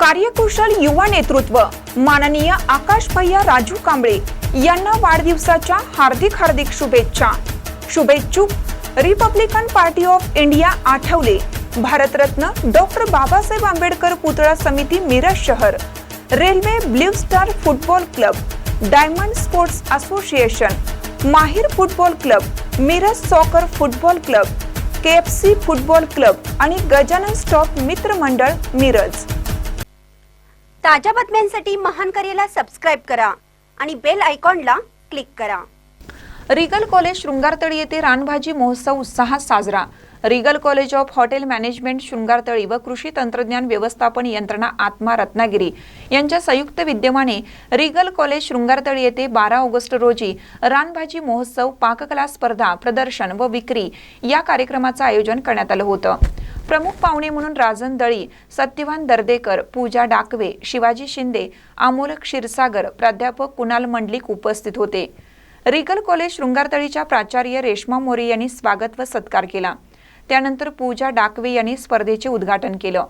कार्यकुशल युवा नेतृत्व. माननीय आकाश भैया राजू कांबळे यांना वाढदिवसाच्या हार्दिक हार्दिक शुभेच्छा. शुभेच्छुक Republican party of India Athawale. Bharat Ratna doctor Babasaheb Ambedkar पुतळा समिती मिरज शहर. Railway blue star football club diamond sports association Mahir football club Miraj soccer football club K F C football club आणि गजानन स्टॉप मित्रमंडळ मिरज. ताज्या बातम्यांसाठी महान कार्याला subscribe करा आणि बेल आयकॉनला क्लिक करा. रिगल कॉलेज शृंगारतळी येथे रानभाजी महोत्सव उत्साहात साजरा. Regal college of hotel management Shringartali व कृषी तंत्रज्ञान व्यवस्थापन यंत्रणा आत्मा रत्नागिरी यांच्या संयुक्त विद्यमाने रिगल कॉलेज शृंगारतळी येथे बारा ऑगस्ट रोजी रानभाजी महोत्सव पाककला स्पर्धा प्रदर्शन व विक्री या कार्यक्रमाचं आयोजन करण्यात आलं होतं. प्रमुख पाहुणे म्हणून राजन दळी सत्यवान दर्देकर पूजा डाकवे शिवाजी शिंदे अमोल क्षीरसागर प्राध्यापक कुणाल मंडलिक उपस्थित होते. रिगल कॉलेज शृंगारतळीच्या प्राचार्य रेश्मा मोरे यांनी स्वागत व सत्कार केला. त्यानंतर पूजा डाकवे यांनी स्पर्धेचे उद्घाटन केलं.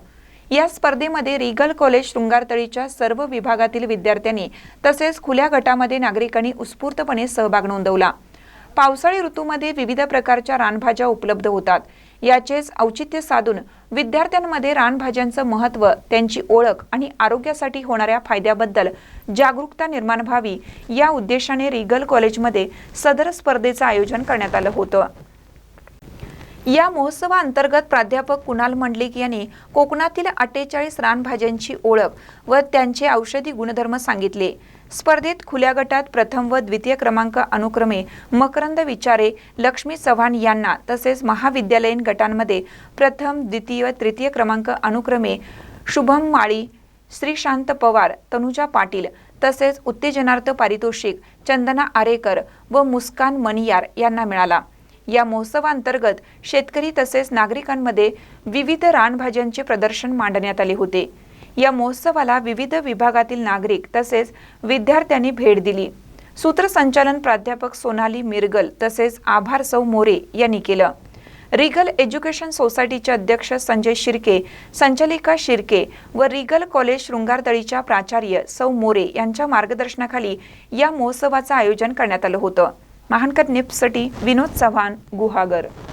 या स्पर्धेमध्ये रिगल कॉलेज शृंगारतळीच्या सर्व विभागातील विद्यार्थ्यांनी तसेच खुल्या गटामध्ये नागरिकांनी उत्स्फूर्तपणे सहभाग नोंदवला. पावसाळी ऋतूमध्ये विविध प्रकारच्या रानभाज्या उपलब्ध होतात. याचेच औचित्य साधून विद्यार्थ्यांमध्ये रानभाज्यांचं महत्त्व त्यांची ओळख आणि आरोग्यासाठी होणाऱ्या फायद्याबद्दल जागरूकता निर्माण व्हावी या उद्देशाने रिगल कॉलेजमध्ये सदर स्पर्धेचं आयोजन करण्यात आलं होतं. या महोत्सवाअंतर्गत प्राध्यापक कुणाल मंडलिक यांनी कोकणातील अठ्ठेचाळीस रानभाज्यांची ओळख व त्यांचे औषधी गुणधर्म सांगितले. स्पर्धेत खुल्या गटात प्रथम व द्वितीय क्रमांक अनुक्रमे मकरंद विचारे लक्ष्मी चव्हाण यांना तसेच महाविद्यालयीन गटांमध्ये प्रथम द्वितीय तृतीय क्रमांक अनुक्रमे शुभम माळी श्रीशांत पवार तनुजा पाटील तसेच उत्तेजनार्थ पारितोषिक चंदना आरेकर व मुस्कान मनियार यांना मिळाला. या महोत्सवांतर्गत शेतकरी तसेच नागरिकांमध्ये विविध रानभाज्यांचे प्रदर्शन मांडण्यात आले होते. या महोत्सवाला विविध विभागातील नागरिक तसेच विद्यार्थ्यांनी भेट दिली. सूत्रसंचालन प्राध्यापक सोनाली मिरगल तसेच आभार सौ मोरे यांनी केलं. रिगल एज्युकेशन सोसायटीचे अध्यक्ष संजय शिर्के संचालिका शिर्के व रिगल कॉलेज शृंगारतळीच्या प्राचार्य सौ मोरे यांच्या मार्गदर्शनाखाली या महोत्सवाचं आयोजन करण्यात आलं होतं. महानकर निप्ससाठी विनोद चव्हाण गुहागर